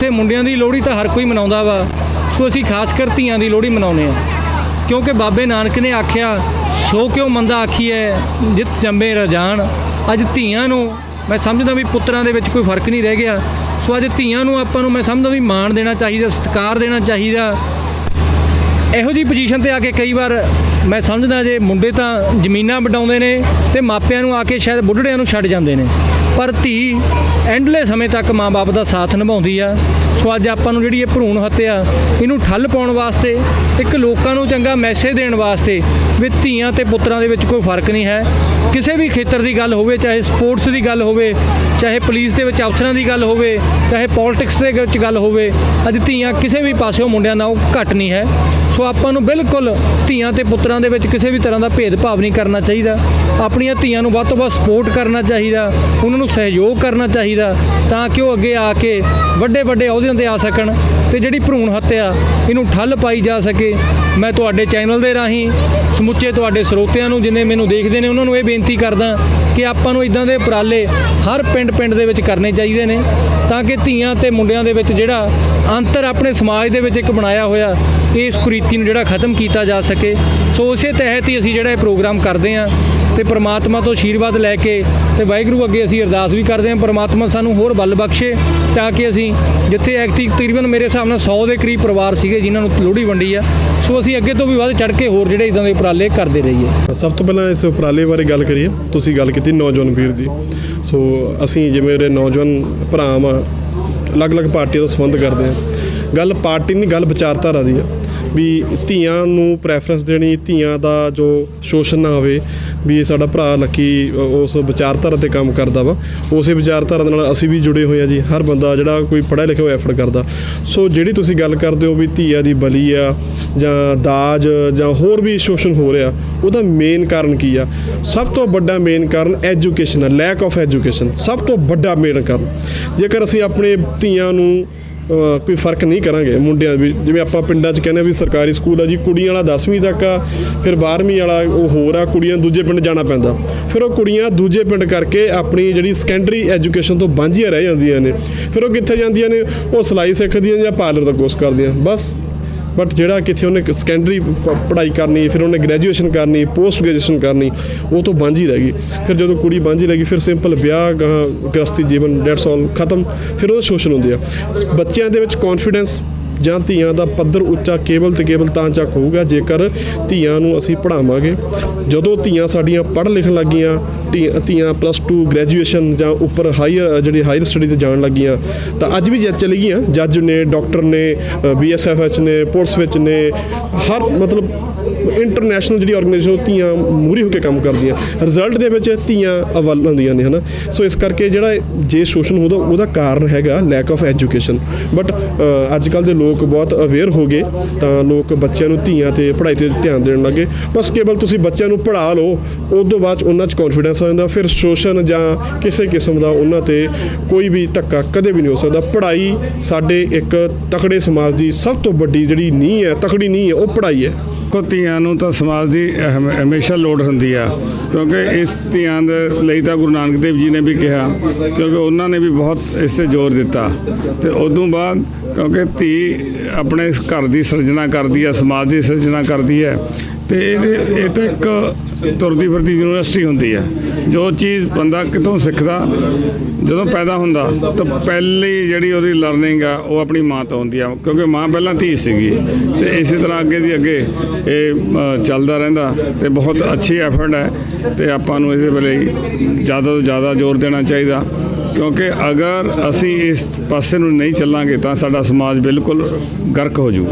ਤੇ ਮੁੰਡਿਆਂ ਦੀ ਲੋਹੜੀ ਤਾਂ ਹਰ ਕੋਈ ਮਨਾਉਂਦਾ ਵਾ। ਸੋ ਅਸੀਂ ਖਾਸ ਕਰ ਧੀਆਂ ਦੀ ਲੋਹੜੀ ਮਨਾਉਂਦੇ ਆ ਕਿਉਂਕਿ ਬਾਬੇ ਨਾਨਕ ਨੇ ਆਖਿਆ, ਸੋ ਕਿਉ ਮੰਦਾ ਆਖੀਐ, ਜਿਤ ਜੰਮੇ ਰਜਾਨ ਅੱਜ ਧੀਆਂ ਨੂੰ ਮੈਂ ਸਮਝਦਾ ਵੀ ਪੁੱਤਰਾਂ ਦੇ ਵਿੱਚ ਕੋਈ ਫ਼ਰਕ ਨਹੀਂ ਰਹਿ ਗਿਆ। ਸੋ ਅੱਜ ਧੀਆਂ ਨੂੰ ਆਪਾਂ ਨੂੰ ਮੈਂ ਸਮਝਦਾ ਵੀ ਮਾਣ ਦੇਣਾ ਚਾਹੀਦਾ, ਸਤਿਕਾਰ ਦੇਣਾ ਚਾਹੀਦਾ। ਇਹੋ ਜੀ ਪੋਜੀਸ਼ਨ ਤੇ ਆ ਕੇ ਕਈ ਵਾਰ ਮੈਂ ਸਮਝਦਾ ਜੇ ਮੁੰਡੇ ਤਾਂ ਜ਼ਮੀਨਾਂ ਵਡਾਉਂਦੇ ਨੇ ਤੇ ਮਾਪਿਆਂ ਨੂੰ ਆ ਕੇ ਸ਼ਾਇਦ ਬੁੱਢੜਿਆਂ ਨੂੰ ਛੱਡ ਜਾਂਦੇ ਨੇ। ਪਰ ਧੀ ਐਂਡਲੇ ਸਮੇਂ ਤੱਕ ਮਾਂ-ਬਾਪ ਦਾ ਸਾਥ ਨਿਭਾਉਂਦੀ ਆ। ਸੋ ਅੱਜ ਆਪਾਂ ਨੂੰ ਜਿਹੜੀ ਇਹ ਭਰੂਣ ਹੱਤਿਆ, ਇਹਨੂੰ ਠੱਲ ਪਾਉਣ ਵਾਸਤੇ, ਇੱਕ ਲੋਕਾਂ ਨੂੰ ਚੰਗਾ ਮੈਸੇਜ ਦੇਣ ਵਾਸਤੇ ਵੀ ਧੀਆਂ ਤੇ ਪੁੱਤਰਾਂ ਦੇ ਵਿੱਚ ਕੋਈ ਫ਼ਰਕ ਨਹੀਂ ਹੈ। ਕਿਸੇ ਵੀ ਖੇਤਰ ਦੀ ਗੱਲ ਹੋਵੇ, ਚਾਹੇ ਸਪੋਰਟਸ ਦੀ ਗੱਲ ਹੋਵੇ, ਚਾਹੇ ਪੁਲਿਸ ਦੇ ਵਿੱਚ ਅਫਸਰਾਂ ਦੀ ਗੱਲ ਹੋਵੇ, ਚਾਹੇ ਪੋਲਿਟਿਕਸ ਦੇ ਵਿੱਚ ਗੱਲ ਹੋਵੇ, ਅੱਜ ਧੀਆਂ ਕਿਸੇ ਵੀ ਪਾਸਿਓਂ ਮੁੰਡਿਆਂ ਨਾਲੋਂ ਘੱਟ ਨਹੀਂ ਹੈ। ਸੋ ਆਪਾਂ ਨੂੰ ਬਿਲਕੁਲ ਧੀਆਂ ਤੇ ਪੁੱਤਰਾਂ ਦੇ ਵਿੱਚ ਕਿਸੇ ਵੀ ਤਰ੍ਹਾਂ ਦਾ ਭੇਦਭਾਵ ਨਹੀਂ ਕਰਨਾ ਚਾਹੀਦਾ। ਆਪਣੀਆਂ ਧੀਆਂ ਨੂੰ ਵੱਧ ਤੋਂ ਵੱਧ ਸਪੋਰਟ ਕਰਨਾ ਚਾਹੀਦਾ, ਉਹਨਾਂ ਨੂੰ ਸਹਿਯੋਗ ਕਰਨਾ ਚਾਹੀਦਾ ਤਾਂ ਕਿ ਉਹ ਅੱਗੇ ਆ ਕੇ ਵੱਡੇ ਵੱਡੇ ਅਹੁਦਿਆਂ ਤੇ ਆ ਸਕਣ ਤੇ ਜਿਹੜੀ ਭਰੂਣ ਹੱਤਿਆ, ਇਹਨੂੰ ਠੱਲ ਪਾਈ ਜਾ ਸਕੇ। ਮੈਂ ਤੁਹਾਡੇ ਚੈਨਲ ਦੇ ਰਾਹੀਂ ਸਮੁੱਚੇ ਤੁਹਾਡੇ ਸਰੋਤਿਆਂ ਨੂੰ ਜਿੰਨੇ ਮੈਨੂੰ ਦੇਖਦੇ ਨੇ, ਉਹਨਾਂ ਨੂੰ ਇਹ ਬੇਨਤੀ ਕਰਦਾ ਕਿ ਆਪਾਂ ਨੂੰ ਇਦਾਂ ਦੇ ਉਪਰਾਲੇ ਹਰ ਪਿੰਡ ਪਿੰਡ ਦੇ ਵਿੱਚ ਕਰਨੇ ਚਾਹੀਦੇ ਨੇ ਤਾਂ ਕਿ ਧੀਆਂ ਤੇ ਮੁੰਡਿਆਂ ਦੇ ਵਿੱਚ ਜਿਹੜਾ ਅੰਤਰ ਆਪਣੇ ਸਮਾਜ ਦੇ ਵਿੱਚ ਇੱਕ ਬਣਾਇਆ ਹੋਇਆ, ਇਸ ਕੁਰੀਤੀ ਨੂੰ ਜਿਹੜਾ ਖਤਮ ਕੀਤਾ ਜਾ ਸਕੇ। ਸੋ ਉਸੇ ਤਹਿਤ ਹੀ ਅਸੀਂ ਜਿਹੜਾ ਇਹ ਪ੍ਰੋਗਰਾਮ ਕਰਦੇ ਹਾਂ ਤੇ ਪ੍ਰਮਾਤਮਾ ਤੋਂ ਆਸ਼ੀਰਵਾਦ ਲੈ ਕੇ ਤੇ ਵਾਹਿਗੁਰੂ ਅੱਗੇ ਅਸੀਂ ਅਰਦਾਸ ਵੀ ਕਰਦੇ ਹਾਂ। ਪ੍ਰਮਾਤਮਾ ਸਾਨੂੰ ਹੋਰ ਬਲ ਬਖਸ਼ੇ ਤਾਂ ਕਿ ਅਸੀਂ ਜਿੱਥੇ ਐਕਤੀ ਤਕਰੀਬਨ ਮੇਰੇ ਹਿਸਾਬ ਨਾਲ 100 ਦੇ ਕਰੀਬ ਪਰਿਵਾਰ ਸੀਗੇ ਜਿਨ੍ਹਾਂ ਨੂੰ ਲੋਹੜੀ ਵੰਡੀ ਆ, ਸੋ ਅਸੀਂ ਅੱਗੇ ਤੋਂ ਵੀ ਵੱਧ ਚੜ ਕੇ ਹੋਰ ਜਿਹੜੇ ਇਦਾਂ ਦੇ ਉਪਰਾਲੇ ਕਰਦੇ ਰਹੀਏ। ਸਭ ਤੋਂ ਪਹਿਲਾਂ ਇਸ ਉਪਰਾਲੇ ਬਾਰੇ ਗੱਲ ਕਰੀਏ। ਤੁਸੀਂ ਗੱਲ ਕੀਤੀ ਨੌਜਵਾਨ ਵੀਰ ਦੀ। ਸੋ ਅਸੀਂ ਜਿਵੇਂ ਮੇਰੇ ਨੌਜਵਾਨ ਭਰਾ ਵਾਂ, ਅਲੱਗ-ਅਲੱਗ ਪਾਰਟੀਆਂ ਦਾ ਸੰਬੰਧ ਕਰਦੇ ਹਾਂ। ਗੱਲ ਪਾਰਟੀ ਨਹੀਂ, ਗੱਲ ਵਿਚਾਰਧਾਰਾ ਦੀ ਆ। ਵੀ ਧੀਆਂ ਨੂੰ ਪ੍ਰੈਫਰੈਂਸ ਦੇਣੀ, ਧੀਆਂ ਦਾ ਜੋ ਸ਼ੋਸ਼ਣ ਨਾ ਹੋਵੇ, ਵੀ ਸਾਡਾ ਭਰਾ ਲੱਕੀ ਉਸ ਵਿਚਾਰਧਾਰਾ ਤੇ ਕੰਮ ਕਰਦਾ ਵਾ। ਉਸੇ ਵਿਚਾਰਧਾਰਾ ਦੇ ਨਾਲ ਅਸੀਂ ਵੀ ਜੁੜੇ ਹੋਏ ਆ ਜੀ। ਹਰ ਬੰਦਾ ਜਿਹੜਾ ਕੋਈ ਪੜ੍ਹਿਆ ਲਿਖਿਆ ਹੋਇਆ ਐਫਰਟ ਕਰਦਾ। ਸੋ ਜਿਹੜੀ ਤੁਸੀਂ ਗੱਲ ਕਰਦੇ ਹੋ ਵੀ ਧੀਆ ਦੀ ਬਲੀ ਆ ਜਾਂ ਦਾਜ ਜਾਂ ਹੋਰ ਵੀ ਸ਼ੋਸ਼ਣ ਹੋ ਰਿਹਾ, ਉਹਦਾ ਮੇਨ ਕਾਰਨ ਕੀ ਆ? ਸਭ ਤੋਂ ਵੱਡਾ ਮੇਨ ਕਾਰਨ ਐਜੂਕੇਸ਼ਨ ਆ ਲੈਕ ਆਫ ਐਜੂਕੇਸ਼ਨ ਸਭ ਤੋਂ ਵੱਡਾ ਮੇਨ ਕਾਰਨ। ਜੇਕਰ ਅਸੀਂ ਆਪਣੇ ਧੀਆਂ ਨੂੰ ਕੋਈ ਫ਼ਰਕ ਨਹੀਂ ਕਰਾਂਗੇ ਮੁੰਡਿਆਂ ਵੀ, ਜਿਵੇਂ ਆਪਾਂ ਪਿੰਡਾਂ 'ਚ ਕਹਿੰਦੇ ਆ ਵੀ ਸਰਕਾਰੀ ਸਕੂਲ ਆ ਜੀ, ਕੁੜੀਆਂ ਵਾਲਾ 10ਵੀਂ ਤੱਕ ਆ, ਫਿਰ 12ਵੀਂ ਵਾਲਾ ਉਹ ਹੋਰ ਆ, ਕੁੜੀਆਂ ਨੂੰ ਦੂਜੇ ਪਿੰਡ ਜਾਣਾ ਪੈਂਦਾ। ਫਿਰ ਉਹ ਕੁੜੀਆਂ ਦੂਜੇ ਪਿੰਡ ਕਰਕੇ ਆਪਣੀ ਜਿਹੜੀ ਸੈਕੰਡਰੀ ਐਜੂਕੇਸ਼ਨ ਤੋਂ ਵਾਂਝੀਆਂ ਰਹਿ ਜਾਂਦੀਆਂ ਨੇ। ਫਿਰ ਉਹ ਕਿੱਥੇ ਜਾਂਦੀਆਂ ਨੇ? ਉਹ ਸਿਲਾਈ ਸਿੱਖਦੀਆਂ ਜਾਂ ਪਾਰਲਰ ਦਾ ਕੋਰਸ ਕਰਦੀਆਂ। ਬਸ। ਬਟ ਜਿਹੜਾ ਕਿੱਥੇ ਉਹਨੇ ਸੈਕੰਡਰੀ ਪੜ੍ਹਾਈ ਕਰਨੀ, ਫਿਰ ਉਹਨੇ ਗ੍ਰੈਜੂਏਸ਼ਨ ਕਰਨੀ ਪੋਸਟ ਗ੍ਰੈਜੂਏਸ਼ਨ ਕਰਨੀ, ਉਹ ਤੋਂ ਵਾਂਝੀ ਰਹਿ ਗਈ। ਫਿਰ ਜਦੋਂ ਕੁੜੀ ਵਾਂਝੀ ਰਹਿ ਗਈ, ਫਿਰ ਸਿੰਪਲ ਵਿਆਹ ਗਾਹਾਂ ਗ੍ਰਸਤੀ ਜੀਵਨ ਡੈਟਸ ਆਲ ਖਤਮ। ਫਿਰ ਉਹ ਸ਼ੋਸ਼ਣ ਹੁੰਦੇ ਆ। ਬੱਚਿਆਂ ਦੇ ਵਿੱਚ ਕੌਨਫੀਡੈਂਸ ਜਾਂ ਧੀਆਂ ਦਾ ਪੱਧਰ ਉੱਚਾ ਕੇਵਲ ਤੇ ਕੇਵਲ ਤਾਂ ਚੱਕ ਹੋਊਗਾ, ਜੇਕਰ ਧੀਆਂ ਨੂੰ ਅਸੀਂ ਪੜ੍ਹਾਵਾਂਗੇ। ਜਦੋਂ ਧੀਆਂ ਸਾਡੀਆਂ ਪੜ੍ਹ ਲਿਖਣ ਲੱਗੀਆਂ ਧੀ- ਧੀਆਂ ਪਲੱਸ 2 ਗ੍ਰੈਜੂਏਸ਼ਨ ਜਾਂ ਉੱਪਰ ਹਾਇਰ ਜਿਹੜੀ ਹਾਇਰ ਸਟੱਡੀਜ਼ ਜਾਣ ਲੱਗੀਆਂ। ਤਾਂ ਅੱਜ ਵੀ ਜੱਜ ਚਲੀ ਗਈਆਂ। ਜੱਜ ਨੇ ਡਾਕਟਰ ਨੇ ਬੀਐਸਐਫ ਵਿੱਚ ਨੇ ਪੁਲਿਸ ਵਿੱਚ ਨੇ, ਹਰ ਮਤਲਬ ਇੰਟਰਨੈਸ਼ਨਲ ਜਿਹੜੀ ਆਰਗੇਨਾਈਜੇਸ਼ਨ ਧੀਆਂ ਮੂਰੀ ਹੋ ਕੇ ਕੰਮ ਕਰਦੀਆਂ। ਰਿਜ਼ਲਟ ਦੇ ਵਿੱਚ ਧੀਆਂ ਅਵਲ ਹੁੰਦੀਆਂ ਨੇ, ਹਨਾ? ਸੋ ਇਸ ਕਰਕੇ ਜਿਹੜਾ ਜੇ ਸ਼ੋਸ਼ਣ ਹੁੰਦਾ, ਉਹਦਾ ਕਾਰਨ ਹੈਗਾ ਲੈਕ ਆਫ ਐਜੂਕੇਸ਼ਨ ਬਟ ਅੱਜ ਕੱਲ ਦੇ ਲੋਕ ਬਹੁਤ ਅਵੇਅਰ ਹੋ ਗਏ, ਤਾਂ ਲੋਕ ਬੱਚਿਆਂ ਨੂੰ ਧੀਆਂ ਤੇ ਪੜ੍ਹਾਈ ਤੇ ਧਿਆਨ ਦੇਣ ਲੱਗੇ। ਬਸ ਕੇਵਲ ਤੁਸੀਂ ਬੱਚਿਆਂ ਨੂੰ ਪੜ੍ਹਾ ਲਓ ਉਸ ਤੋਂ ਬਾਅਦ 'ਚ ਉਹਨਾਂ 'ਚ ਕੌਨਫੀਡੈਂਸ ਸਕਦਾ, ਫਿਰ ਸ਼ੋਸ਼ਣ ਜਾਂ ਕਿਸੇ ਕਿਸਮ ਦਾ ਉਹਨਾਂ ਤੇ ਕੋਈ ਵੀ ਧੱਕਾ ਕਦੇ ਵੀ ਨਹੀਂ ਹੋ ਸਕਦਾ। ਪੜ੍ਹਾਈ ਸਾਡੇ ਇੱਕ ਤਕੜੇ ਸਮਾਜ ਦੀ ਸਭ ਤੋਂ ਵੱਡੀ ਜਿਹੜੀ ਨੀਂਹ ਹੈ, ਤਕੜੀ ਨੀਂਹ ਹੈ, ਉਹ ਪੜ੍ਹਾਈ ਹੈ। ਕੋ ਧੀਆਂ ਨੂੰ ਤਾਂ ਸਮਾਜ ਦੀ ਹਮੇਸ਼ਾ ਲੋੜ ਹੁੰਦੀ ਆ, ਕਿਉਂਕਿ ਇਸ ਧੀਆਂ ਦੇ ਲਈ ਤਾਂ ਗੁਰੂ ਨਾਨਕ ਦੇਵ ਜੀ ਨੇ ਵੀ ਕਿਹਾ, ਕਿਉਂਕਿ ਉਹਨਾਂ ਨੇ ਵੀ ਬਹੁਤ ਇਸ ਤੇ ਜ਼ੋਰ ਦਿੱਤਾ। ਤੇ ਉਦੋਂ ਬਾਅਦ, ਕਿਉਂਕਿ ਧੀ ਆਪਣੇ ਘਰ ਦੀ ਸਿਰਜਣਾ ਕਰਦੀ ਆ, ਸਮਾਜ ਦੀ ਸਿਰਜਣਾ ਕਰਦੀ ਹੈ ਤੇ ਇਹਦੇ, ਇਹ ਤਾਂ ਇੱਕ ਤੁਰਦੀ ਫਿਰਦੀ ਯੂਨੀਵਰਸਿਟੀ ਹੁੰਦੀ ਹੈ ਜੋ ਚੀਜ਼ ਬੰਦਾ ਕਿਤੋਂ ਸਿੱਖਦਾ, ਜਦੋਂ ਪੈਦਾ ਹੁੰਦਾ, ਤਾਂ ਪਹਿਲੀ ਜਿਹੜੀ ਉਹਦੀ ਲਰਨਿੰਗ ਆ, ਉਹ ਆਪਣੀ ਮਾਂ ਤੋਂ ਹੁੰਦੀ ਆ, ਕਿਉਂਕਿ ਮਾਂ ਪਹਿਲਾਂ ਧੀ ਸੀਗੀ। ਤੇ ਇਸੇ ਤਰ੍ਹਾਂ ਅੱਗੇ ਦੀ ਅੱਗੇ ਇਹ ਚੱਲਦਾ ਰਹਿੰਦਾ ਤੇ ਬਹੁਤ ਅੱਛੀ ਐਫਰਟ ਹੈ ਤੇ ਆਪਾਂ ਨੂੰ ਇਹਦੇ ਵੇਲੇ ਜ਼ਿਆਦਾ ਤੋਂ ਜ਼ਿਆਦਾ ਜ਼ੋਰ ਦੇਣਾ ਚਾਹੀਦਾ। ਕਿਉਂਕਿ ਅਗਰ ਅਸੀਂ ਇਸ ਪਾਸੇ ਨੂੰ ਨਹੀਂ ਚੱਲਾਂਗੇ, ਤਾਂ ਸਾਡਾ ਸਮਾਜ ਬਿਲਕੁਲ ਗਰਕ ਹੋ ਜਾਊਗਾ।